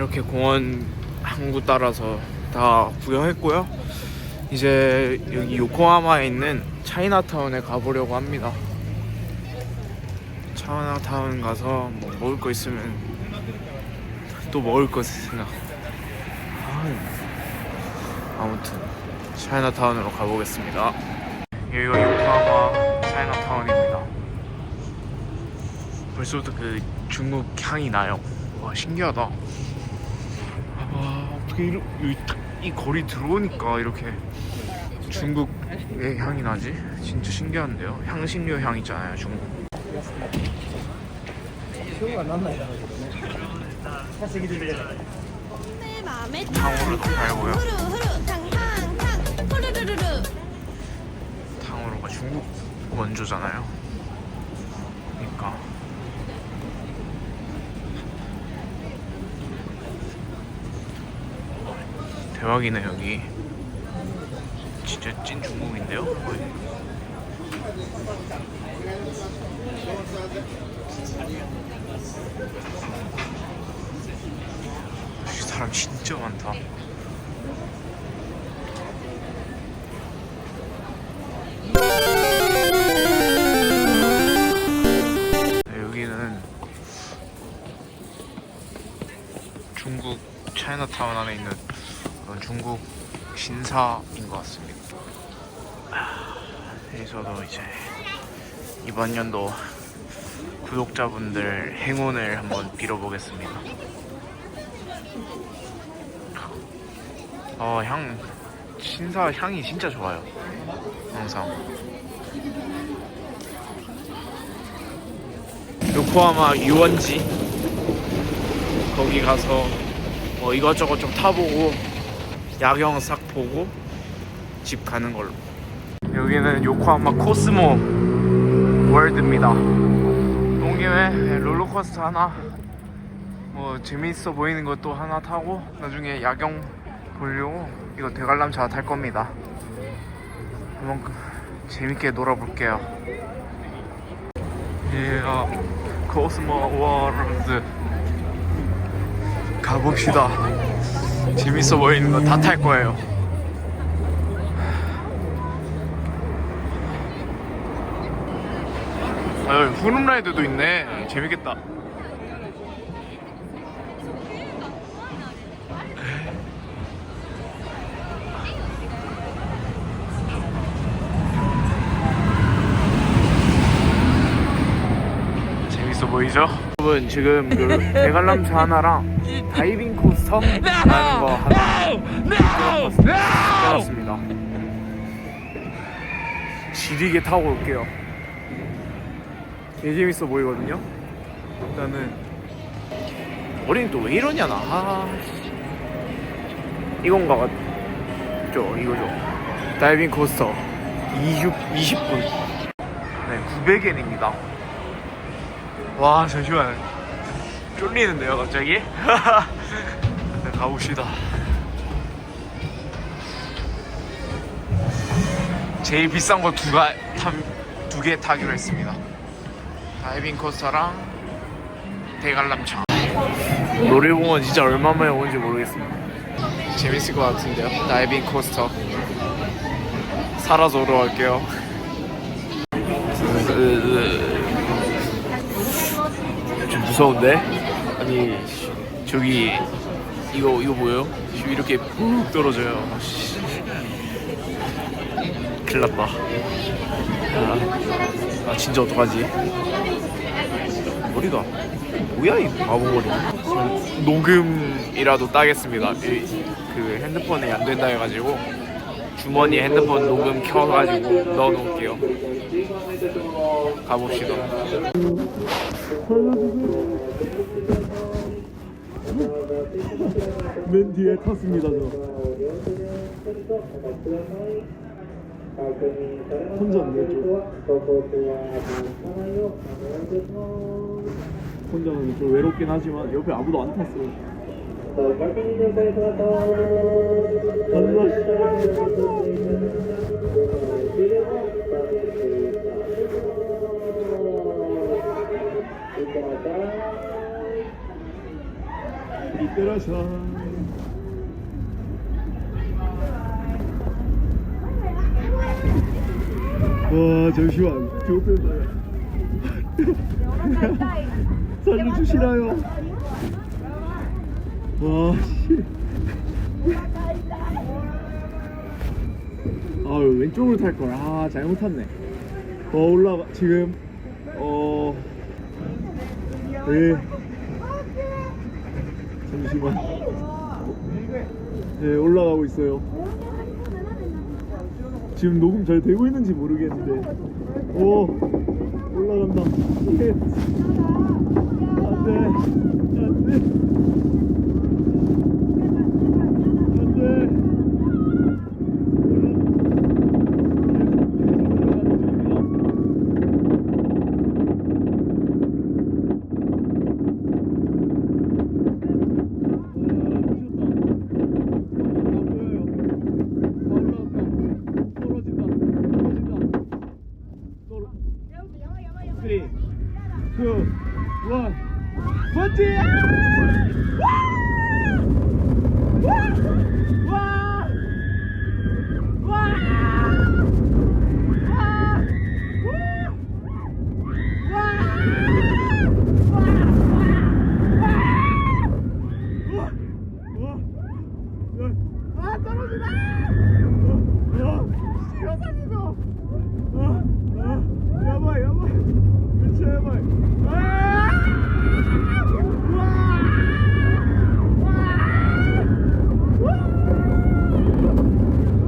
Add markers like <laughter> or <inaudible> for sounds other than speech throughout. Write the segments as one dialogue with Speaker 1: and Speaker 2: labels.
Speaker 1: 이렇게 공원 항구 따라서 다 구경했고요. 이제 여기 요코하마에 있는 차이나타운에 가보려고 합니다. 차이나타운 가서 뭐 먹을 거 있으면 또 먹을 거. 아, 아무튼 차이나타운으로 가보겠습니다. 여기가 요코하마 차이나타운입니다. 벌써부터 그 중국 향이 나요. 와 신기하다. 아 어떻게 이러, 이, 이 거리 들어오니까 이렇게 중국의 향이 나지? 진짜 신기한데요. 향신료 향 있잖아요 중국.
Speaker 2: 내 맘에
Speaker 1: 탕후루도 팔고요.
Speaker 2: 후루 후루 탕탕탕 후루루루루
Speaker 1: 탕후루가 중국 원조잖아요. 그러니까 대박이네 여기. 진짜 찐 중국인데요? 거의. 이 사람 진짜 많다. 네, 여기는 중국 차이나타운 안에 있는 그런 중국 신사인 것 같습니다. 아, 여기서도 이제 이번 연도 구독자분들 행운을 한번 빌어보겠습니다. 어, 향, 신사 향이 진짜 좋아요. 항상. 요코하마 유원지 거기 가서 뭐 이것저것 좀 타보고 야경 싹 보고 집 가는 걸로. 여기는 요코하마 코스모 월드입니다. 온 김에 롤러코스터 하나 뭐 재밌어 보이는 것도 하나 타고 나중에 야경 보려고 이거 대관람차 탈 겁니다. 한번 그- 재밌게 놀아볼게요. 예, 코스모 월드 가봅시다. 재밌어 보이는 거 다 탈 거예요. 아, 여기 후룸라이드도 있네. 재밌겠다. 재밌어 보이죠? 여러분 지금 그 대관람차 하나랑 다이빙 코스터 하는 거 하나 끊었습니다. 지리게 타고 올게요. 되게 재밌어 보이거든요. 일단은 머리는 또 왜 이러냐 나. 아, 이건가 같죠? 이거죠. 다이빙 코스터 20, 20분. 네, 900엔입니다. 와 잠시만 쫄리는데요 갑자기? <laughs> 네, 가봅시다. 제일 비싼 거 두 개 타기로 했습니다. 다이빙 코스터랑 대관람차 놀이공원 진짜 얼마만에 오는지 모르겠습니다. 재밌을 것 같은데요. 다이빙 코스터. 살아서 오러 갈게요. 좀 무서운데? 아니 저기 이거 이거 뭐예요? 이렇게 푹 떨어져요. 씨. 큰일 났다. 아, 아 진짜 어떡하지? 머리가 뭐야 이 바보머리 녹음이라도 따겠습니다 이, 그 핸드폰이 안 된다 해가지고 주머니에 핸드폰 녹음 켜가지고 넣어놓을게요. 가봅시다. 맨 뒤에 탔습니다 저. 혼자인데 좀. 혼자는 좀 외롭긴 하지만 옆에 아무도 안 탔어요
Speaker 3: 이때라샤. 와 잠시만 뺀다. <laughs> 살려주시나요? 와 씨. 아 왼쪽으로 탈 걸. 아 잘못 탔네. 어 올라가 지금 어. 네. 잠시만. 네 올라가고 있어요. 지금 녹음 잘 되고 있는지 모르겠는데. 오 올라간다. 예. 안돼 안돼 안돼. One. 번지! 와! 와! 아 떨어지다! 씨가 살리고! 아, 아, 야바이 야바이 미쳐 야바이 아! 와!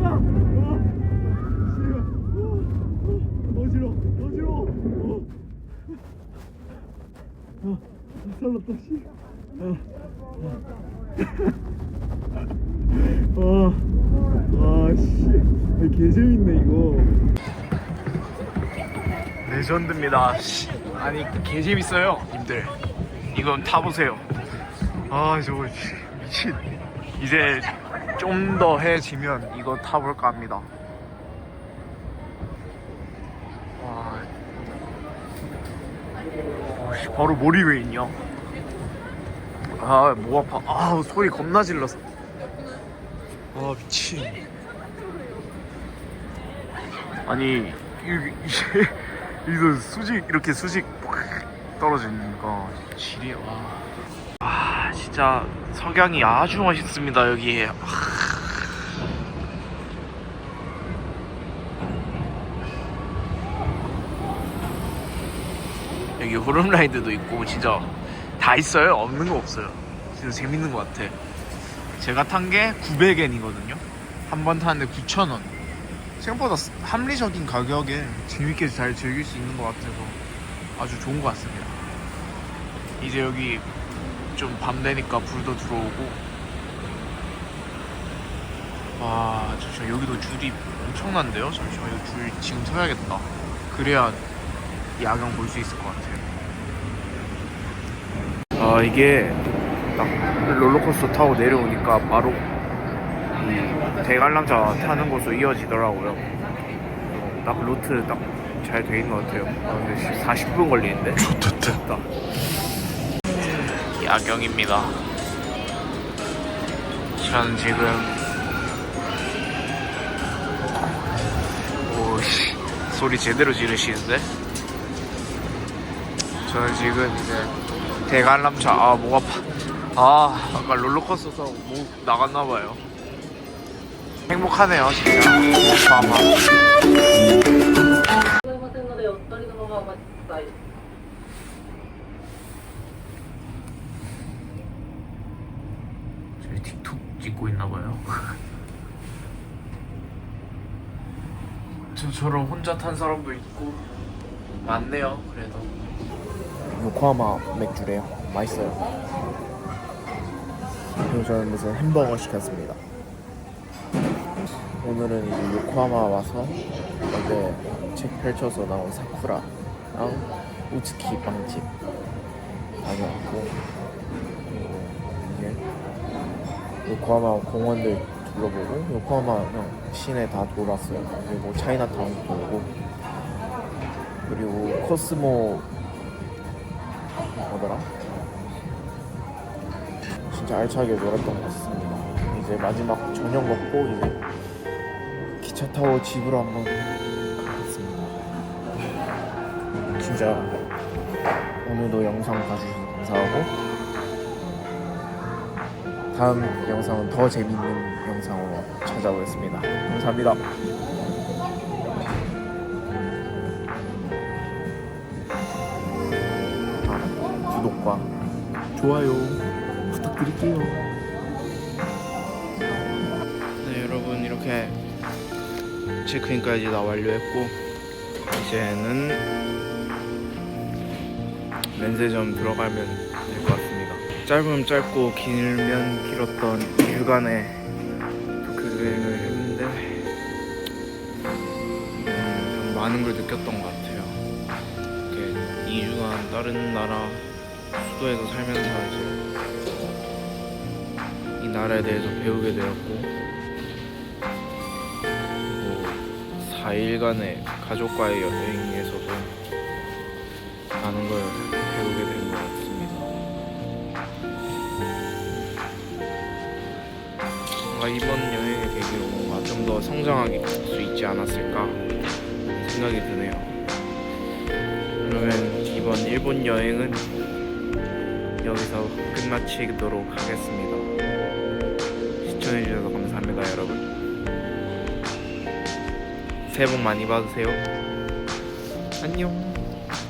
Speaker 3: 와! 와! 씨가 어, 어지러워 어지러워 어. 아, 살랐다 씨 아, 아, 아, 씨, 개 재밌네 이거.
Speaker 1: 레전드입니다. 씨. 아니 개 재밌어요, 님들. 이건 타보세요. 아 저거 씨, 미친. 이제 좀 더 해지면 이거 타볼까 합니다. 와, 어, 씨, 바로 머리 왜 있냐? 아, 목 아파. 아, 소리 겁나 질렀어. 아, 미친. 아니, 이- 이게 여기서 <laughs> 수직 이렇게 수직 떨어지니까 질이 와. 와 진짜 석양이 아주 맛있습니다 여기. 아. 여기 호름라이드도 있고 진짜 다 있어요 없는 거 없어요 진짜 재밌는 것 같아 제가 탄 게 900엔이거든요 한 번 타는데 9,000원 생각보다 합리적인 가격에 재밌게 잘 즐길 수 있는 것 같아서 아주 좋은 것 같습니다. 이제 여기 좀 밤 되니까 불도 들어오고 와 잠시만 여기도 줄이 엄청난데요? 잠시만 이거 줄 지금 서야겠다. 그래야 야경 볼 수 있을 것 같아요. 아 이게 딱 롤러코스터 타고 내려오니까 바로 이 대관람차 타는 곳으로 이어지더라고요. 딱 루트 딱 잘 돼 있는 것 같아요. 아, 근데 40분 걸리는데? 좋다. 야경입니다. 저는 지금 오씨 소리 제대로 지르시는데? 저는 지금 이제 대관람차 아목 아파 아 아까 롤러코스터 목 뭐 나갔나봐요. 행복하네요 진짜. 아마. 저희 틱톡 찍고 있나봐요. <laughs> 저처럼 혼자 탄 사람도 있고 많네요 그래도.
Speaker 4: 요코하마 맥주래요. 맛있어요. 그리고 저는 무슨 햄버거 시켰습니다. 오늘은 이제 요코하마 와서 어제 책 펼쳐서 나온 사쿠라랑 우츠키 빵집 다녀왔고 그리고 이제 요코하마 공원들 둘러보고 요코하마 시내 다 돌았어요. 그리고 차이나타운도 돌고 그리고 코스모 뭐더라? 진짜 알차게 놀았던 것 같습니다. 이제 마지막 저녁 먹고 이제 기차 타고 집으로 한번 가겠습니다. 진짜 오늘도 영상 봐주셔서 감사하고 다음 영상은 더 재밌는 영상으로 찾아오겠습니다. 감사합니다. 좋아요. 부탁드릴게요.
Speaker 1: 네 여러분 이렇게 체크인까지 다 완료했고 이제는 면세점 들어가면 될 것 같습니다. 짧으면 짧고 길면 길었던 2주간의 도쿄 여행을 했는데 음, 좀 많은 걸 느꼈던 것 같아요. 이렇게 2주간 다른 나라 수도에서 살면서 이제 이 나라에 대해서 배우게 되었고 그리고 4일간의 가족과의 여행에서도 많은 걸 배우게 된 것 같습니다. 뭔가 이번 여행의 계기로 뭔가 좀 더 성장할 수 있지 않았을까 생각이 드네요. 그러면 이번 일본 여행은 여기서 끝마치도록 하겠습니다. 시청해주셔서 감사합니다, 여러분. 새해 복 많이 받으세요. 안녕.